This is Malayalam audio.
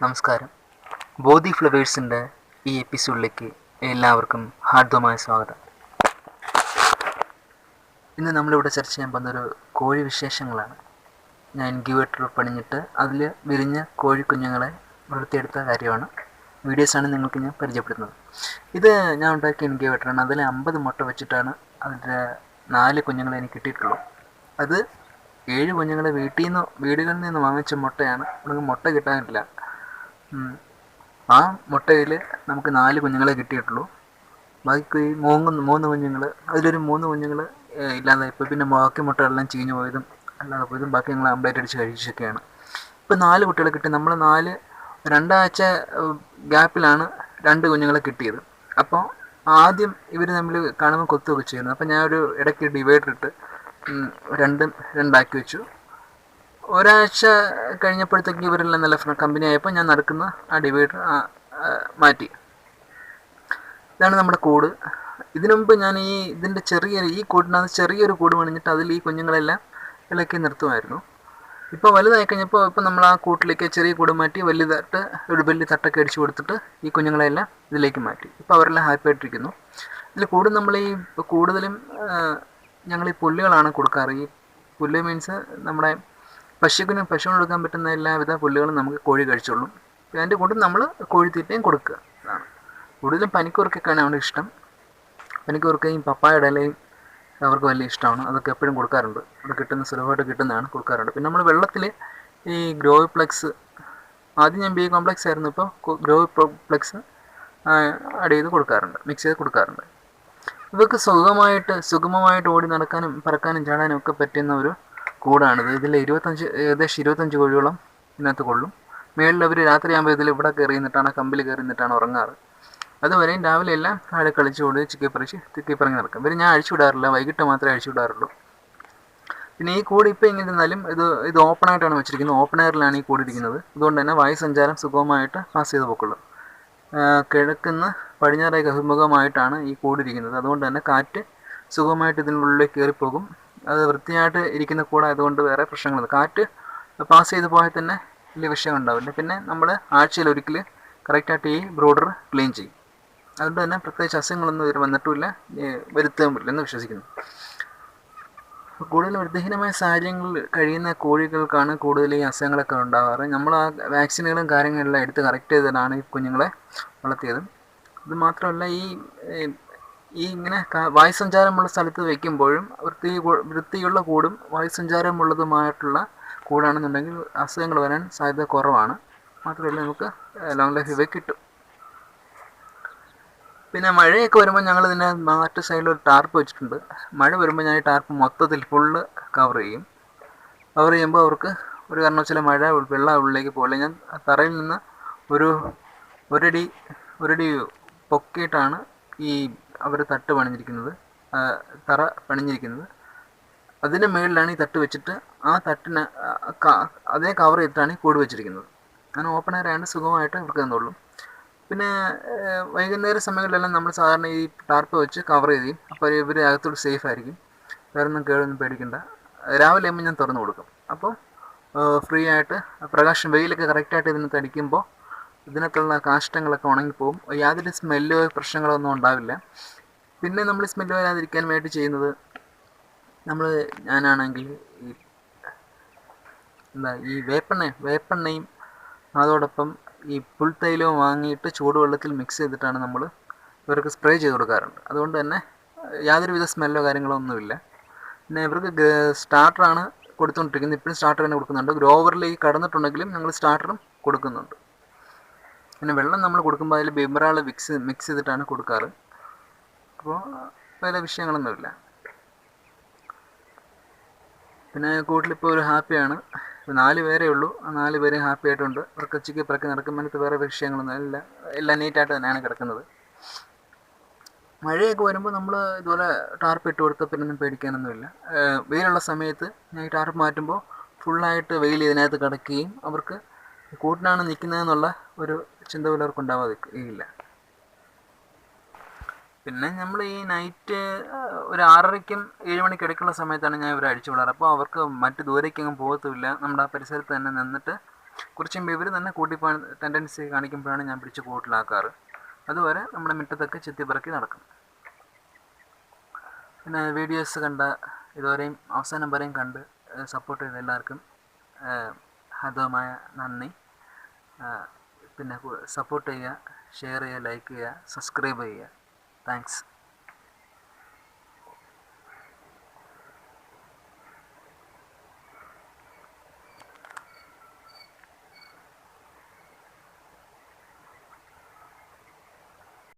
നമസ്കാരം. ബോധി ഫ്ലവേഴ്സിന്റെ ഈ എപ്പിസോഡിലേക്ക് എല്ലാവർക്കും ഹാർദവമായ സ്വാഗതം. ഇന്ന് നമ്മളിവിടെ ചർച്ച ചെയ്യാൻ പോകുന്നൊരു കോഴി വിശേഷങ്ങളാണ്. ഞാൻ ഇൻക്യുബേറ്റർ പണിഞ്ഞിട്ട് അതിൽ വിരിഞ്ഞ കോഴി കുഞ്ഞുങ്ങളെ വളർത്തിയെടുത്ത കാര്യമാണ്. വീഡിയോസാണ് നിങ്ങൾക്ക് ഞാൻ പരിചയപ്പെടുത്തുന്നത്. ഇത് ഞാൻ ഉണ്ടാക്കിയ ഇൻക്യുബേറ്ററാണ്. അതിൽ അമ്പത് മുട്ട വെച്ചിട്ടാണ് അതിന്റെ നാല് കുഞ്ഞുങ്ങളെ എനിക്ക് കിട്ടിയിട്ടുള്ളൂ അത് ഏഴ് കുഞ്ഞുങ്ങളെ വീട്ടിൽ നിന്ന് വീടുകളിൽ നിന്ന് വാങ്ങിച്ച മുട്ടയാണ്. നമുക്ക് മുട്ട കിട്ടാനില്ല. ആ മുട്ടയിൽ നമുക്ക് നാല് കുഞ്ഞുങ്ങളെ കിട്ടിയിട്ടുള്ളൂ. ബാക്കി മൂന്ന് മൂന്ന് കുഞ്ഞുങ്ങൾ അതിലൊരു മൂന്ന് കുഞ്ഞുങ്ങൾ ഇല്ലാതായി ഇപ്പോൾ പിന്നെ ബാക്കി മുട്ടകളെല്ലാം ചീഞ്ഞു പോയതും അല്ലാതെ പോയതും ബാക്കി ഞങ്ങൾ അമ്പലേറ്റ് അടിച്ച് കഴിച്ചൊക്കെയാണ് ഇപ്പോൾ നാല് കുട്ടികളെ കിട്ടി. നമ്മൾ നാല് രണ്ടാഴ്ച ഗ്യാപ്പിലാണ് രണ്ട് കുഞ്ഞുങ്ങളെ കിട്ടിയത്. അപ്പോൾ ആദ്യം ഇവർ തമ്മിൽ കാണുമ്പോൾ കൊത്തു ചെയ്യുന്നു. അപ്പോൾ ഞാൻ ഒരു ഇടയ്ക്ക് ഡിവൈഡർ ഇട്ട് രണ്ടും രണ്ടാക്കി വെച്ചു. ഒരാഴ്ച കഴിഞ്ഞപ്പോഴത്തേക്ക് ഇവരെല്ലാം നല്ല കമ്പനി ആയപ്പോൾ ഞാൻ നടക്കുന്ന ആ ഡിവൈഡർ മാറ്റി. ഇതാണ് നമ്മുടെ കൂട്. ഇതിനു മുമ്പ് ഞാൻ ഈ ഇതിന്റെ ചെറിയ ഈ കൂടിനകത്ത് ചെറിയൊരു കൂട് പണിഞ്ഞിട്ട് അതിൽ ഈ കുഞ്ഞുങ്ങളെല്ലാം ഇളക്കി നിർത്തുമായിരുന്നു. ഇപ്പോൾ വലുതായി കഴിഞ്ഞപ്പോൾ ഇപ്പോൾ നമ്മൾ ആ കൂട്ടിലേക്ക് ചെറിയ കൂട് മാറ്റി വലുതായിട്ട് ഒരു വലിയ തട്ടൊക്കെ അടിച്ചു കൊടുത്തിട്ട് ഈ കുഞ്ഞുങ്ങളെല്ലാം ഇതിലേക്ക് മാറ്റി. ഇപ്പോൾ അവരെല്ലാം ഹാപ്പി ആയിട്ടിരിക്കുന്നു ഇതിൽ കൂടുതൽ നമ്മൾ ഈ കൂടുതലും ഞങ്ങൾ ഈ പുല്ലുകളാണ് കൊടുക്കാറ്. ഈ പുല്ല് മീൻസ് നമ്മുടെ പശുവിന് പശുവിന് കൊടുക്കാൻ പറ്റുന്ന എല്ലാവിധ പുല്ലുകളും നമുക്ക് കോഴി കഴിച്ചോളും അതിന്റെ കൂടെ നമ്മൾ കോഴിത്തീറ്റയും കൊടുക്കുക. അതാണ്. കൂടുതലും പനിക്കുറുക്കൊക്കെയാണ് അവന്റെ ഇഷ്ടം. പനിക്കുറുക്കയും പപ്പായുടെ ഇലയും അവർക്ക് വലിയ ഇഷ്ടമാണ്. അതൊക്കെ എപ്പോഴും കൊടുക്കാറുണ്ട്. അത് കിട്ടുന്ന സുലഭമായിട്ട് കിട്ടുന്നതാണ് കൊടുക്കാറുണ്ട്. പിന്നെ നമ്മൾ വെള്ളത്തിൽ ഈ ഗ്രോ പ്ലെക്സ് ആദ്യം ഞാൻ ബി കോംപ്ലക്സ് ആയിരുന്നു. ഇപ്പോൾ ഗ്രോ പ്ലെക്സ് ആഡ് ചെയ്ത് കൊടുക്കാറുണ്ട്. മിക്സ് ചെയ്ത് കൊടുക്കാറുണ്ട്. ഇവർക്ക് സുഖമായിട്ട് സുഗമമായിട്ട് ഓടി നടക്കാനും പറക്കാനും ചാടാനും ഒക്കെ പറ്റുന്ന ഒരു കൂടാണിത് ഇതിൽ ഇരുപത്തഞ്ച് ഏകദേശം ഇരുപത്തഞ്ച് കോഴികളും ഇതിനകത്ത് കൊള്ളും. മേളിൽ അവർ രാത്രിയാകുമ്പോൾ ഇതിൽ ഇവിടെ കയറി നിന്നിട്ടാണ് കമ്പിൽ കയറി നിന്നിട്ടാണ് ഉറങ്ങാറ്. അതുവരെയും രാവിലെ എല്ലാം താഴെ കളിച്ചു കൊണ്ട് ചിക്കി പറിച്ച് തിക്കി പറഞ്ഞ് നടക്കും. ഇവർ ഞാൻ അഴിച്ചു വിടാറില്ല. വൈകിട്ട് മാത്രമേ അഴിച്ചു വിടാറുള്ളൂ. പിന്നെ ഈ കൂട് ഇപ്പോൾ ഇങ്ങനെ ഇരുന്നാലും ഇത് ഇത് ഓപ്പൺ ആയിട്ടാണ് വെച്ചിരിക്കുന്നത്. ഓപ്പൺ എയറിലാണ് ഈ കൂട് ഇരിക്കുന്നത്. അതുകൊണ്ട് തന്നെ വായു സഞ്ചാരം സുഗമമായിട്ട് പാസ് ചെയ്ത് പൊക്കുള്ളൂ. കിഴക്കുന്ന പടിഞ്ഞാറേക്ക് അഭിമുഖമായിട്ടാണ് ഈ കൂടിരിക്കുന്നത് അതുകൊണ്ട് തന്നെ കാറ്റ് സുഖമായിട്ട് ഇതിനുള്ളിൽ കയറിപ്പോകും. അത് വൃത്തിയായിട്ട് ഇരിക്കുന്ന കൂടായതുകൊണ്ട് വേറെ പ്രശ്നങ്ങളുണ്ട് കാറ്റ് പാസ് ചെയ്ത് പോയാൽ തന്നെ വലിയ വിഷയം ഉണ്ടാവില്ല. പിന്നെ നമ്മൾ ആഴ്ചയിൽ ഒരിക്കൽ കറക്റ്റായിട്ട് ഈ ബ്രോഡർ ക്ലീൻ ചെയ്യും. അതുകൊണ്ട് തന്നെ പ്രത്യേകിച്ച് അസുഖങ്ങളൊന്നും ഇതിൽ വന്നിട്ടുമില്ല. വരുത്തുമില്ല എന്ന് വിശ്വസിക്കുന്നു. കൂടുതൽ വൃത്തിഹീനമായ സാഹചര്യങ്ങളിൽ കഴിയുന്ന കോഴികൾക്കാണ് കൂടുതൽ ഈ അസുഖങ്ങളൊക്കെ ഉണ്ടാകാറ് നമ്മൾ ആ വാക്സിനുകളും കാര്യങ്ങളെല്ലാം എടുത്ത് കറക്റ്റ് ചെയ്തിട്ടാണ് ഈ കുഞ്ഞുങ്ങളെ വളർത്തിയത്. ഇത് മാത്രമല്ല ഈ ഈ ഇങ്ങനെ വായു സഞ്ചാരമുള്ള സ്ഥലത്ത് വെക്കുമ്പോഴും വൃത്തി വൃത്തിയുള്ള കൂടും വായു സഞ്ചാരമുള്ളതുമായിട്ടുള്ള കൂടാണെന്നുണ്ടെങ്കിൽ അസുഖങ്ങൾ വരാൻ സാധ്യത കുറവാണ്. മാത്രമല്ല നമുക്ക് ലോങ് ലൈഫ് ഇവ കിട്ടും. പിന്നെ മഴയൊക്കെ വരുമ്പോൾ ഞങ്ങൾ ഇതിനെ മാറ്റ സൈഡിൽ ഒരു ടാർപ്പ് വെച്ചിട്ടുണ്ട്. മഴ വരുമ്പോൾ ഞാൻ ഈ ടാർപ്പ് മൊത്തത്തിൽ ഫുള്ള് കവർ ചെയ്യും. കവർ ചെയ്യുമ്പോൾ അവർക്ക് ഒരു കാരണവശാലും മഴ വെള്ളം ഉള്ളിലേക്ക് പോകില്ല ഞാൻ തറയിൽ നിന്ന് ഒരു ഒരടി ഒരടി പൊക്കിയിട്ടാണ് ഈ അവർ തട്ട് പണിഞ്ഞിരിക്കുന്നത് തറ പണിഞ്ഞിരിക്കുന്നത്. അതിന്റെ മുകളിലാണ് ഈ തട്ട് വെച്ചിട്ട് ആ തട്ടിന് അതേ കവർ ചെയ്തിട്ടാണ് ഈ കൂട് വെച്ചിരിക്കുന്നത്. അങ്ങനെ ഓപ്പൺ എയർ സുഖമായിട്ട് ഇവർക്ക് തന്നുള്ളൂ പിന്നെ വൈകുന്നേര സമയങ്ങളിലെല്ലാം നമ്മൾ സാധാരണ ഈ ടാർപ്പ് വെച്ച് കവർ ചെയ്യും. അപ്പോൾ ഇവർ അകത്തോട്ട് സേഫ് ആയിരിക്കും. വേറെ ഒന്നും കേടൊന്നും പേടിക്കണ്ട. രാവിലെ ആകുമ്പോൾ ഞാൻ തുറന്നു കൊടുക്കും. അപ്പോൾ ഫ്രീ ആയിട്ട് പ്രകാശം വെയിലൊക്കെ കറക്റ്റായിട്ട് ഇതിനകത്ത് അടിക്കുമ്പോൾ ഇതിനകത്തുള്ള കാഷ്ടങ്ങളൊക്കെ ഉണങ്ങിപ്പോവും. യാതൊരു സ്മെല്ലോ പ്രശ്നങ്ങളോ ഒന്നും ഉണ്ടാവില്ല. പിന്നെ നമ്മൾ സ്മെല്ല് വരാതിരിക്കാൻ വേണ്ടി ചെയ്യുന്നത് നമ്മൾ ഞാനാണെങ്കിൽ ഈ എന്താ ഈ വേപ്പെണ്ണ വേപ്പെണ്ണയും അതോടൊപ്പം ഈ പുൽത്തൈലവും വാങ്ങിയിട്ട് ചൂടുവെള്ളത്തിൽ മിക്സ് ചെയ്തിട്ടാണ് നമ്മൾ ഇവർക്ക് സ്പ്രേ ചെയ്ത് കൊടുക്കാറുണ്ട്. അതുകൊണ്ട് തന്നെ യാതൊരുവിധ സ്മെല്ലോ കാര്യങ്ങളോ ഒന്നുമില്ല. പിന്നെ ഇവർക്ക് സ്റ്റാർട്ടറാണ് കൊടുത്തുകൊണ്ടിരിക്കുന്നത്. ഇപ്പോഴും സ്റ്റാർട്ടർ തന്നെ കൊടുക്കുന്നുണ്ട്. ഗ്രോവറിലേക്ക് കടന്നിട്ടുണ്ടെങ്കിലും ഞങ്ങൾ സ്റ്റാർട്ടറും കൊടുക്കുന്നുണ്ട്. പിന്നെ വെള്ളം നമ്മൾ കൊടുക്കുമ്പോൾ അതിൽ ബിമറാൾ മിക്സ് മിക്സ് ചെയ്തിട്ടാണ് കൊടുക്കാറ്. അപ്പോൾ വേറെ വിഷയങ്ങളൊന്നുമില്ല. പിന്നെ കൂട്ടിലിപ്പോൾ ഒരു ഹാപ്പിയാണ്. നാല് പേരേ ഉള്ളൂ. ആ നാല് പേരും ഹാപ്പി ആയിട്ടുണ്ട്. അവർക്ക് ഉച്ചയ്ക്ക് പിറക്കി നടക്കുമ്പോഴത്തെ വേറെ വിഷയങ്ങളൊന്നും ഇല്ല. എല്ലാം നീറ്റായിട്ട് തന്നെയാണ് കിടക്കുന്നത്. മഴയൊക്കെ വരുമ്പോൾ നമ്മൾ ഇതുപോലെ ടാർപ്പ് ഇട്ട് കൊടുത്താൽ പിന്നെ ഒന്നും പേടിക്കാനൊന്നുമില്ല വെയിലുള്ള സമയത്ത് ഞാൻ ഈ ടാർപ്പ് മാറ്റുമ്പോൾ ഫുള്ളായിട്ട് വെയിൽ ഇതിനകത്ത് കിടക്കുകയും അവർക്ക് കൂട്ടിനാണ് നിൽക്കുന്നതെന്നുള്ള ഒരു ചിന്ത പലർക്കും ഉണ്ടാവാതില്ല പിന്നെ നമ്മൾ ഈ നൈറ്റ് ഒരു ആറരയ്ക്കും ഏഴ് മണിക്ക് ഇടയ്ക്കുള്ള സമയത്താണ് ഞാൻ ഇവരെ അടിച്ചു വിടാറ്. അപ്പോൾ അവർക്ക് മറ്റ് ദൂരേക്കൊന്നും പോകത്തുമില്ല. നമ്മുടെ ആ പരിസരത്ത് തന്നെ നിന്നിട്ട് കുറച്ചും ഇവർ തന്നെ കൂട്ടിപ്പോകാൻ ടെൻഡൻസി കാണിക്കുമ്പോഴാണ് ഞാൻ പിടിച്ച് കൂട്ടിലാക്കാറ് അതുവരെ നമ്മുടെ മുറ്റത്തൊക്കെ ചെത്തിപ്പിറക്കി നടക്കും. പിന്നെ വീഡിയോസ് കണ്ട ഇതുവരെയും അവസാനം വരെയും കണ്ട് സപ്പോർട്ട് ചെയ്ത എല്ലാവർക്കും ഹതമായ നന്ദി. പിന്നെ സപ്പോർട്ട് ചെയ്യുക ഷെയർ ചെയ്യുക ലൈക്ക് ചെയ്യുക സബ്സ്ക്രൈബ് ചെയ്യുക. താങ്ക്സ്